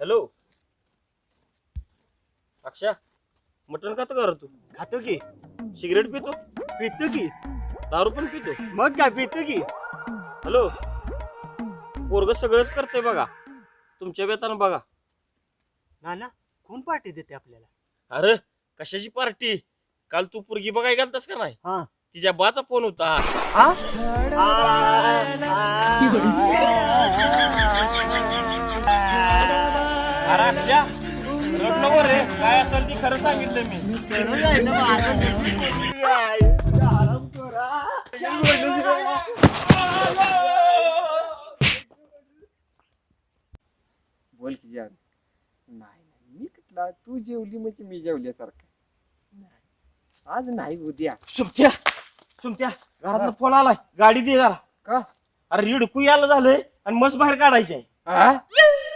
Hello. अक्षा मटण खातो का रे तू? खातो की. सिगरेट पितो? पितो की. दारू पण पितो? मग काय पितो की. हॅलो. पोरग सगळंच करतंय बघा. तुमच्या बेतानं बघा. ना ना कोण पार्टी देते आपल्याला? अरे कशाची पार्टी? काल तू पोरगी बघाय गेलतास का नाही? हा. तिच्या बाचा फोन होता. हा. अरे अक्षा रड नको रे. काय असेल ती खरं सांगितलं मी. बोल की जान. नाही नाही मी कुठला? तू जेवली म्हणजे मी जेवल्यासारखं. नाही. आज नाही उद्या. सुमत्या सुमत्या घरात फोन आलाय. गाडी दे जरा. का? अरे रिडकू यायला झालंय आणि मस बाहेर काढायची आहे. आ?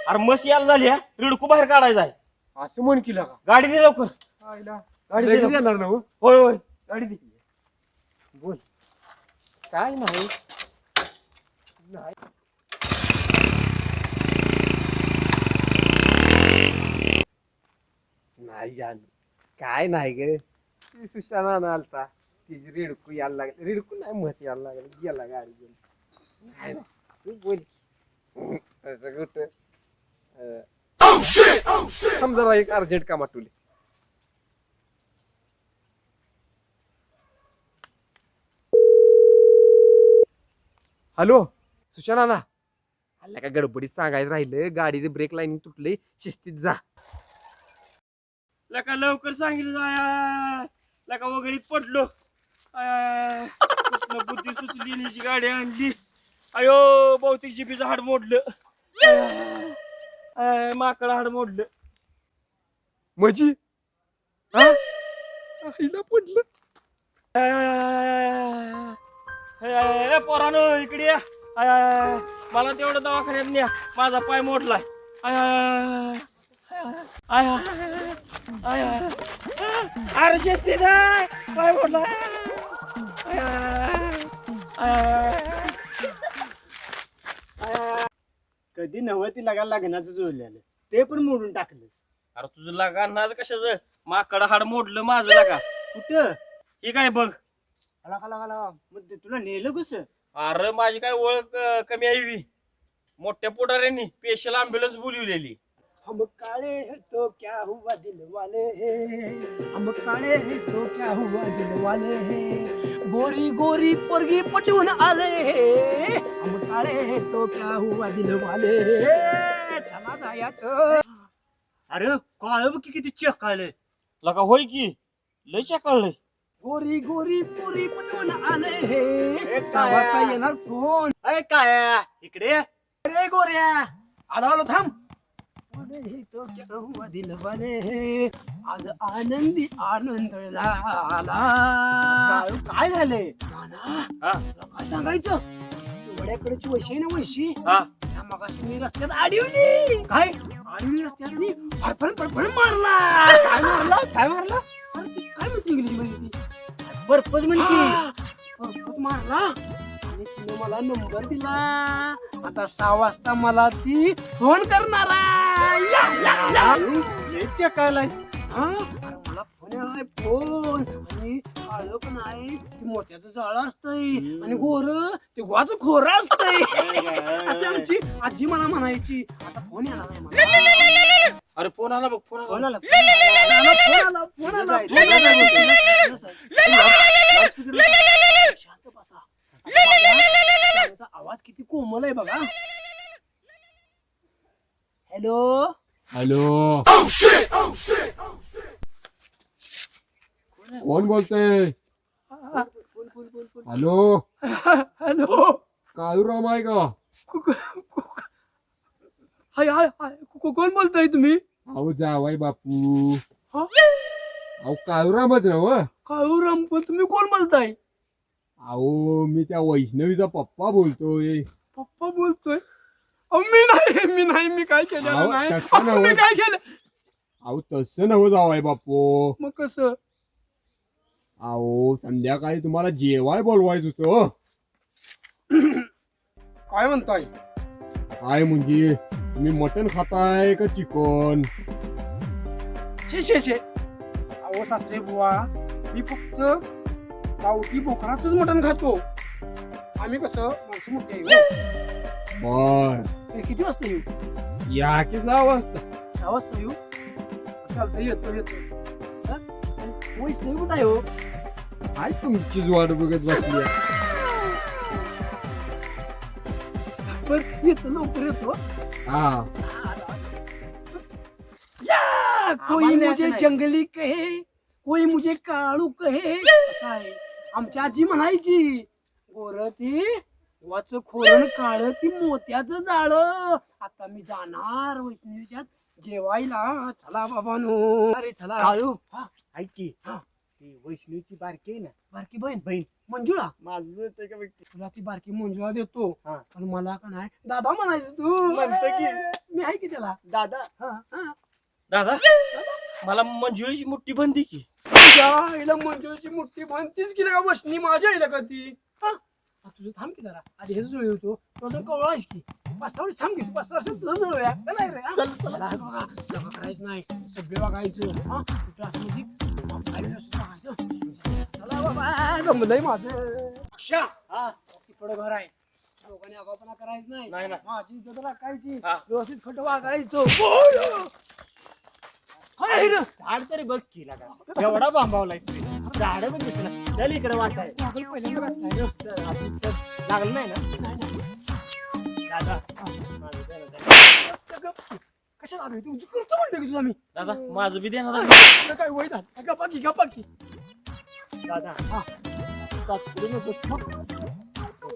अरे मस यायला झाली आहे रिडकू बाहेर काढायचा आहे. असं म्हण केलं का गाडी दे लवकर. आईला गाडी दे लगेच लवकर. येणार ना हो? होय होय. गाडी दे. बोल. काय नाही. नाही नाही जान. काय नाही ग. ती सुशाना ना आलता. तिची रिडकू यायला लागली. रिडकू नाही मत यायला लागली. गेला गाडी घेऊन नाही नाही. तू बोल. असं कुठं? अं, थांब जरा एक अर्जंट कामात तुले हॅलो सुशाना ना आल्या का गडबडीत सांगायचं राहिलं? गाडीचे ब्रेक लाईन तुटले शिस्तीत जा. लका लवकर सांगितलं जाय लका वगळीत पडलो. आय, बुद्धी सुचली गाडी आणली. अयो भौतिक जीपीचं हाड मोडलं. आय, माकड हाड मोडलं म्हणजे हा? आईला पडलं पोरानो इकडे या मला तेवढं दवाखान्यात न्या माझा पाय मोडलाय आय, आय. अरे शेस्ती नाही पाय मोडलाय आय, आय, आय. कधी नव्हती लागा लग्नाचं जुळलेलं ते पण मोडून टाकलंस. अरे तुझं लागा नाज कशाचं? माकड हाड मोडलं माझं लागा. कुठं? हे काय बघ. का लागा लागा मग ते तुला नेलं कसं? अरे माझी काय ओळख अं, कमी यावी मोठ्या पुढाऱ्यांनी स्पेशल अँब्युलन्स बोलवलेली. हम काळे हैं तो क्या हुआ दिल वाले हम काळे हैं तो क्या हुआ दिल वाले गोरी गोरी पोरगी पटवून आले. हम काळे हैं तो क्या हुआ दिल वाले. चला जायचं अरे काळ बघ की किती चेक आले. लका होय की लय कळलंय गोरी गोरी पोरी पटवून आले. येणार फोन अरे काय? इकडे अरे गोऱ्या. आलो आलो थांब. अरे तो क्या हुआ दिल वाले आज आनंदी आनंद झाला। काय झाले? हा? काय सांगायचं? वड्याकडेची वैशी आहे ना वैशी हा? त्या मगाशी मी रस्त्यात अडवली काय? अडवली रस्त्यात मी फडफड फडफड मारला। काय मारला? काय मारला? अरे ती काय म्हणते इंग्लिशमध्ये ती? बर्फच म्हणते। बर्फच मारला। आणि तिने मला नंबर दिला। आता सहा वाजता मला ती फोन करणार। आहे. या, काय लाईस हा अरे मला फोन आहे फोन आणि काळं पण आहे ते मोत्याचं जाळं असतंय आणि गोर ते गुवाचं खोर असतंय अशी आमची आजी मला म्हणायची आता फोन येणार मला अरे फोन आला बघ फोन फोन आला फोन आला फोन आला शांत बसा आवाज किती कोमल आहे बघा. हॅलो? हॅलो? कोण बोलतय? हॅलो? हॅलो? काळूराम आहे का हाय हाय हाय. को- कोण बोलताय तुम्ही? अहो जावाय बापू. हा? अहो काळूरामच ना व काळूराम पण तुम्ही कोण बोलताय? अहो मी त्या वैष्णवीचा पप्पा बोलतोय. पप्पा बोलतोय? अहो, मी नाही मी नाही मी काय केलेलं अहो, नाही. तसं अहो, मी नव्हे. काय केलं? अहो तसं नवं जावाय बापू. मग कसं? अहो संध्याकाळी तुम्हाला जेवाय बोलवायचं होतं काय म्हणताय? काय म्हणजे तुम्ही मटण खाताय का चिकन? शे शे शे अहो सासरे बुवा मी फक्त गावठी बोकडाच मटण खातो. आम्ही कसं माणसं मोठी आहे हो. बर. हे किती वाजता येऊ? या की सहा वाजता? सहा वाजता येऊ? चालतं येतो येतो. हा? कुठं आहे हो? काय तुमचीच वाट बघत बसली येतो लवकर येतो हा. या! कोई आम्हाला मुझे यायचं नाही. जंगली कहे कोई मुझे काळू कहे. असं आहे. आमची आजी म्हणायची गोर ती वाच खोरण काळ ती मोत्याचं जाळ. आता मी जाणार वैष्णवीच्यात. जेवायला. चला बाबानो. अरे चला. काळू हा. ऐक की. हा. ती वैष्णवीची बारकी आहे ना. बारकी बहीण. बहीण. मंजुळा. माझं ते का व्यक्ती तुला ती बारकी मंजुळा देतो. हा. पण मला का नाही? दादा म्हणायचं तू. म्हणतो की. मी आहे की त्याला? दादा. हा हा. दादा मला मंजुळीची मोठी बंदी की? तुझ्या आईला मंजुळाची मोठी म्हणतीच की का बसणी माझ्या आईला का ती? हा? हा, तुझं थांब की जरा. आधी हे जुळे होतो तो अजून कवळायस की. पाच सहा वर्ष थांब की. पाच सहा वर्ष तुझं जुळूया. का नाही रे हा? चला, हे बघा, लग्न करायचं नाही. सभ्य बघायचं हा कुठं असं म्हणजे बापाला असं बघायचं. चला बाबा जमलंय माझं. अक्षा हा तिकडं घर आहे. लोकांनी आगाऊपणा करायचं नाही. नाही ना माझी इज्जत राखायची. हा. व्यवस्थित खट वागायचं. बोल. हाय रे. झाड तरी बघ की लागा. एवढा बांबावलाय झाड पण दिसला चल इकडे वाटाय लागलं नाही ना. दादा. कशाला आलोय तू? करतो म्हणतो की तुझा मी दादा माझं बी देणार तुला काय वय झालं? गप्पा की गप्पा की. दादा. हा.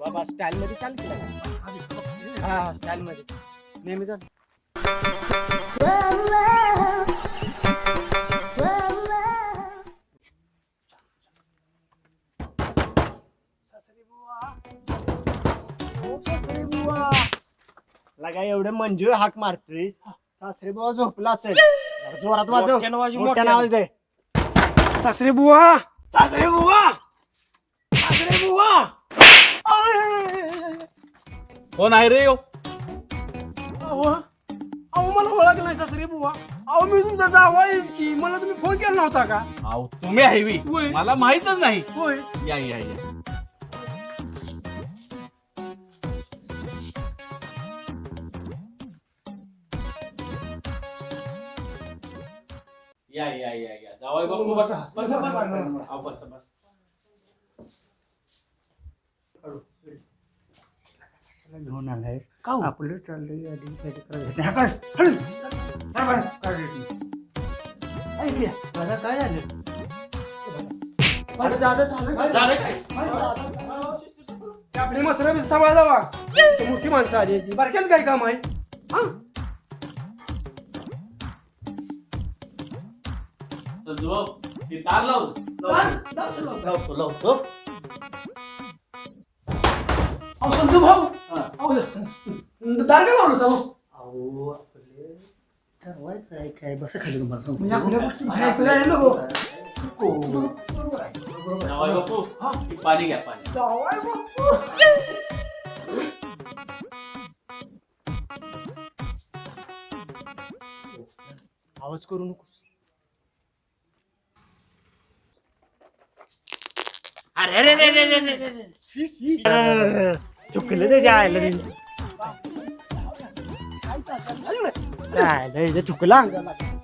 बाबा स्टाईल मध्ये चाल की. हा स्टाईल मध्ये नेहमी चाल. लागा एवढे मंजूर हाक मारतोय सासरे बाबा झोपला असेल. जरा जोरात वाजव. मोठ्यानं वाजव, मोठ्या मोठ्यानं. आवाज दे. सासरे बुवा. सासरे बुवा. सासरे बुवा. कोण आहे रे अहो अहो मला ओळख नाही सासरे बुवा. अहो मी तुमचा जावा आहेस की? मला तुम्ही फोन केला नव्हता का? अहो तुम्ही आहे. होय. मला माहितच नाही. होय. या या या. या या या या जावाई बापू बसा बसा बसा अहो, बसा बसा घेऊन आलाय का हो? आपलं चाललंय आधी काहीतरी करायचं. हा, काय? हळू. काय बरं? काय रेडी? ऐकूया. दादा काय झालं अरे दादा झालं काय? झालं काय ते आपली मसरा बी सांभाळ जावा मोठी माणसं आली ती बारक्याच काय काम आहे हा ते तार लावून लावतो लावतो. अहो संजू भाऊ. अहो दार का लावलं साऊ अहो आपले ठरवायचं आहे काय? बस खाली तुम्हाला सांगतो. म्हणजे आपल्या गोष्टी बाहेर ऐकूया यायला नको जावाई बापू. हे. पाणी घ्या पाणी. बापू. आवाज करू नको अरे अरे अरे अरे अरे अरे, अरे चुकलं त्याच्या आयला रे आयला चुकला अरे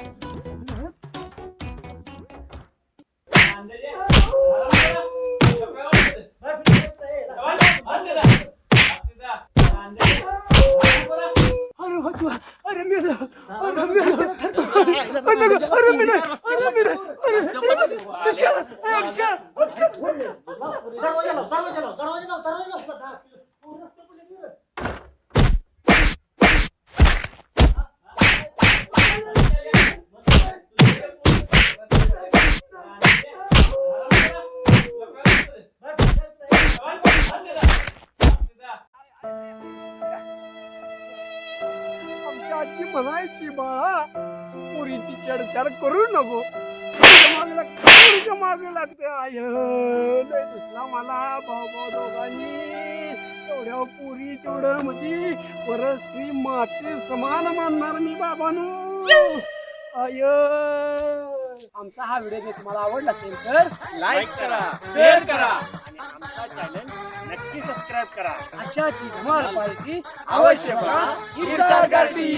म्हणायची बाळा पुरीची चढचार करू नको पुरीच्या मागे लागते आय लय दुसला मला भाऊ भाऊ दोघांनी. एवढ्या पुरी तेवढं म्हणजे परत स्त्री माते समान मानणार मी बाबानो. आय आमचा हा व्हिडिओ जर तुम्हाला आवडला असेल तर लाईक करा शेअर करा. आणि आमचा चॅनल नक्की सबस्क्राईब करा. अशाची धमाल पाहिजे गारडी.